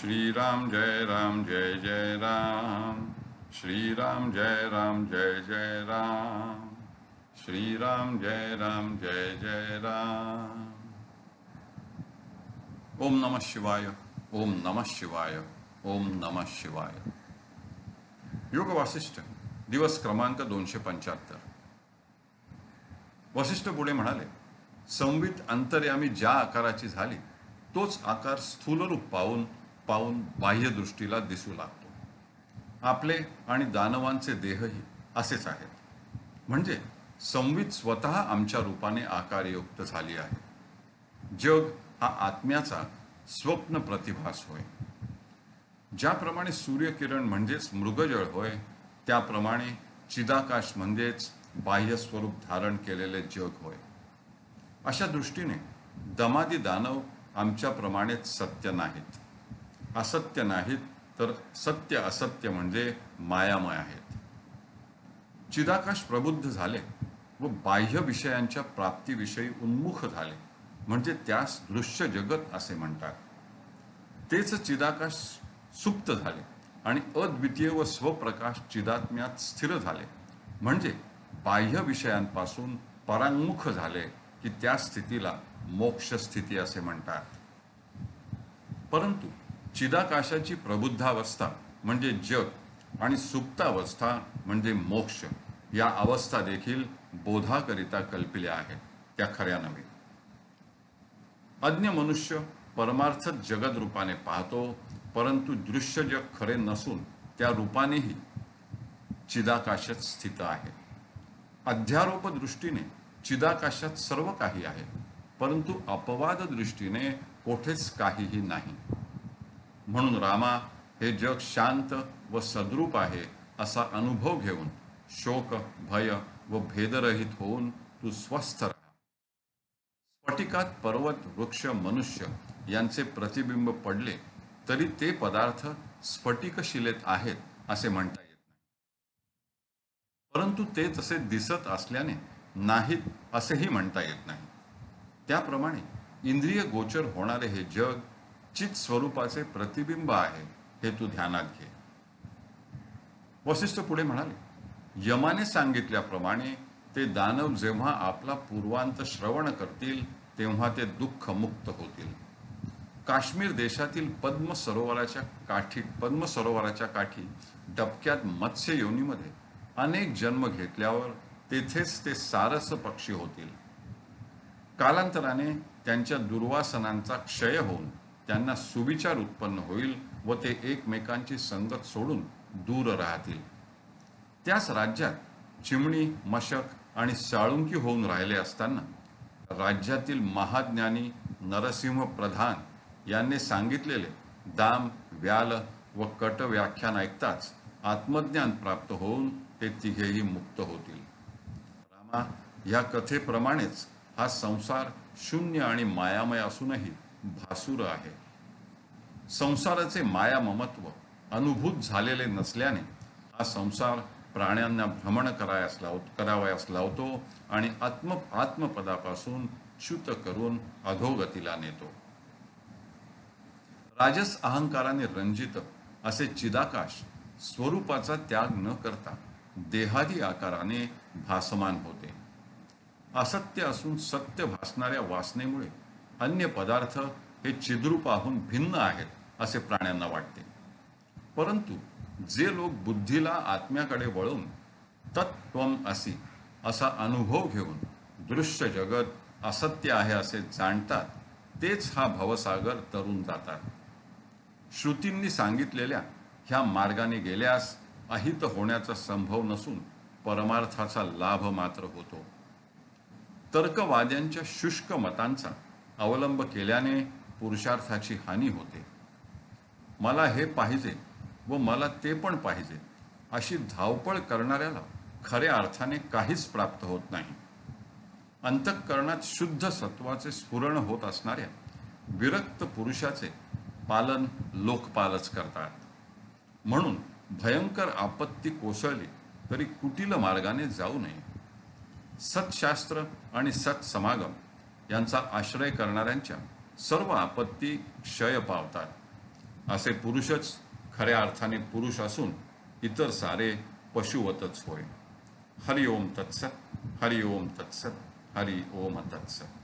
श्रीराम जय राम जय जय राम श्रीराम जय राम जय जय राम श्रीराम जय राम जय जय राम ओम नमः शिवाय ओम नमः शिवाय ओम नमः शिवाय योग वासिष्ठ दिवस क्रमांक दोनशे पंच्याहत्तर वसिष्ठ पुढे म्हणाले संवित अंतर्यामी ज्या आकाराची झाली तोच आकार स्थूल रूप पाहून पाहून बाह्य दृष्टीला दिसू लागतो. आपले आणि दानवांचे देहही असेच आहेत. म्हणजे संवित स्वतः आमच्या रूपाने आकारयुक्त झाली आहे. जग हा आत्म्याचा स्वप्न प्रतिभास होय. ज्याप्रमाणे सूर्यकिरण म्हणजेच मृगजळ होय त्याप्रमाणे चिदाकाश म्हणजेच बाह्य स्वरूप धारण केलेले जग होय. अशा दृष्टीने दमादी दानव आमच्याप्रमाणेच सत्य नाहीत. असत्य नाहीत तर सत्य असत्य म्हणजे मायामय आहेत. चिदाकाश प्रबुद्ध झाले व बाह्य विषयांच्या प्राप्तीविषयी उन्मुख झाले म्हणजे त्यास दृश्य जगत असे म्हणतात. तेच चिदाकाश सुप्त झाले आणि अद्वितीय व स्वप्रकाश चिदात्म्यात स्थिर झाले म्हणजे बाह्य विषयांपासून परांमुख झाले की त्या स्थितीला मोक्ष स्थिती असे म्हणतात. परंतु चिदाकाशाची प्रबुद्धावस्था म्हणजे जग आणि सुप्तावस्था म्हणजे मोक्ष. या अवस्था देखील बोधाकरिता कल्पिल्या आहेत. त्या खऱ्या नव्हे. अज्ञ मनुष्य परमार्थ जगद रूपाने पाहतो परंतु दृश्य जग खरे नसून त्या रूपानेही चिदाकाशात स्थित आहे. अध्यारोप दृष्टीने चिदाकाशात सर्व काही आहे परंतु अपवाद दृष्टीने कोठेच काहीही नाही. म्हणून रामा हे जग शांत व सद्रूप आहे असा अनुभव घेऊन शोक भय व भेदरहित होऊन तू स्वस्थ राहा. स्फटिकात पर्वत वृक्ष मनुष्य यांचे प्रतिबिंब पडले तरी ते पदार्थ स्फटिक शिलेत आहेत असे म्हणता येत नाही. परंतु ते तसे दिसत असल्याने नाहीत असेही म्हणता येत नाही. त्याप्रमाणे इंद्रिय गोचर होणारे हे जग चित स्वरूपाचे प्रतिबिंब आहे हे तू ध्यानात घे. वशिष्ठ पुढे म्हणाले यमाने सांगितल्याप्रमाणे ते दानव जेव्हा आपला पूर्वांत श्रवण करतील तेव्हा ते दुःख मुक्त होतील. काश्मीर देशातील पद्म सरोवराच्या काठी पद्म सरोवराच्या काठी डबक्यात मत्स्य योनीमध्ये अनेक जन्म घेतल्यावर तेथेच ते सारस पक्षी होतील. कालांतराने त्यांच्या दुर्वासनांचा क्षय होऊन त्यांना सुविचार उत्पन्न होईल व ते एकमेकांची संगत सोडून दूर राहतील. त्याच राज्यात चिमणी मशक आणि साळुंकी होऊन राहिले असताना राज्यातील महाज्ञानी नरसिंह प्रधान यांनी सांगितलेले दाम व्याल व कट व्याख्यान ऐकताच आत्मज्ञान प्राप्त होऊन ते तिघेही मुक्त होतील. रामा या कथेप्रमाणेच हा संसार शून्य आणि मायामय असूनही भासुर आहे. संसाराचे माया ममत्व अनुभूत झालेले नसल्याने हा संसार प्राण्यांना भ्रमण करायास लाव करावयास लावतो आणि आत्म आत्मपदापासून च्युत करून अधोगतीला नेतो. राजस अहंकाराने रंजित असे चिदाकाश स्वरूपाचा त्याग न करता देहादी आकाराने भासमान होते. असत्य असून सत्य भासणाऱ्या वासनेमुळे अन्य पदार्थ हे चिद्रूपाहून भिन्न आहेत असे प्राण्यांना वाटते. परंतु जे लोक बुद्धीला आत्म्याकडे वळून तत्त्वम असी असा अनुभव घेऊन दृश्य जगत असत्य आहे असे जाणतात तेच हा भवसागर तरून जातात. श्रुतींनी सांगितलेल्या ह्या मार्गाने गेल्यास अहित होण्याचा संभव नसून परमार्थाचा लाभ मात्र होतो. तर्कवाद्यांच्या शुष्क मतांचा अवलंब केल्याने पुरुषार्थाची हानी होते. मला हे पाहिजे व मला ते पण पाहिजे अशी धावपळ करणाऱ्याला खऱ्या अर्थाने काहीच प्राप्त होत नाही. अंतःकरणात शुद्ध सत्वाचे स्फुरण होत असणाऱ्या विरक्त पुरुषाचे पालन लोकपालच करतात. म्हणून भयंकर आपत्ती कोसळली तरी कुटील मार्गाने जाऊ नये. सत्शास्त्र आणि यांचा आश्रय करणाऱ्यांच्या सर्व आपत्ती क्षय पावतात. असे पुरुषच खऱ्या अर्थाने पुरुष असून इतर सारे पशुवतच होय. हरि ओम तत्सत हरि ओम तत्सत हरि ओम तत्सत.